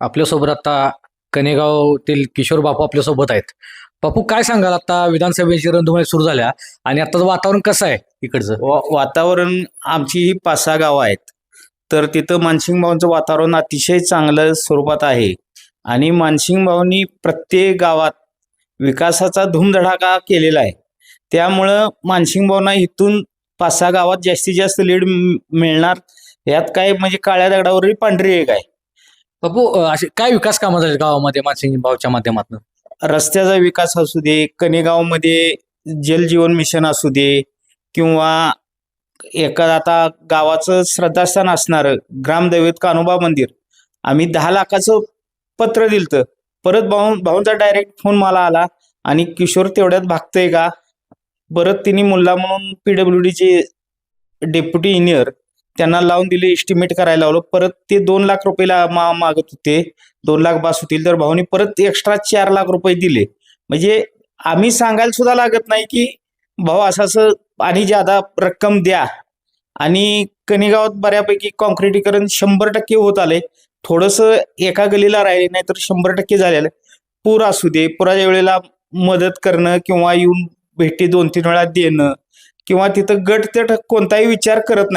आपल्यासोबत आता कनेगावतील किशोर बापू आपल्यासोबत आहेत. बापू काय सांगाल? आता विधानसभेची रणधुमाळी सुरू झाल्या आणि आता वातावरण कसं आहे इकडचं? वा- वातावरण आमची ही पाच सहा गावं आहेत. तर तिथं मानसिंग भाऊंचं वातावरण अतिशय चांगलं स्वरूपात आहे. आणि मानसिंग भाऊंनी प्रत्येक गावात विकासाचा धूमधडाका केलेला आहे. त्यामुळं मानसिंग भाऊंना इथून पाच सहा गावात जास्तीत जास्त लीड मिळणार यात काय म्हणजे काळ्या दगडावरील पांढरी एक आहे. बापू असे काय विकास कामं झाले गावामध्ये मानसिंग भावच्या माध्यमातून? रस्त्याचा विकास असू दे कनेगावमध्ये जलजीवन मिशन असू दे किंवा एका आता गावाचं श्रद्धास्थान असणारं ग्रामदैवत कानोबा मंदिर. आम्ही दहा लाखाचं पत्र दिलतं. परत भाऊ भाऊंचा डायरेक्ट फोन मला आला आणि किशोर तेवढ्यात भागतंय का? परत तिने मुल्ला म्हणून पीडब्ल्यू डीचे डेप्युटी इंजिनियर त्यांना लावून दिले एस्टिमेट करायला लावलं. परत ते दोन लाख रुपयाला मा मागत होते. दोन लाख बास होतील तर भाऊनी परत एक्स्ट्रा चार लाख रुपये दिले. म्हणजे आम्ही सांगायला सुद्धा लागत नाही की भाऊ असं असं आणि ज्यादा रक्कम द्या. आणि कणेगावात बऱ्यापैकी कॉन्क्रिटीकरण शंभर टक्के होत आले थोडंसं एका गलीला राहिले नाही तर शंभर टक्के झालेलं. पूर असू दे पुराच्या वेळेला मदत करणं किंवा येऊन भेटी दोन तीन वेळा देणं किंवा तिथं गट तट कोणताही विचार करत नाही.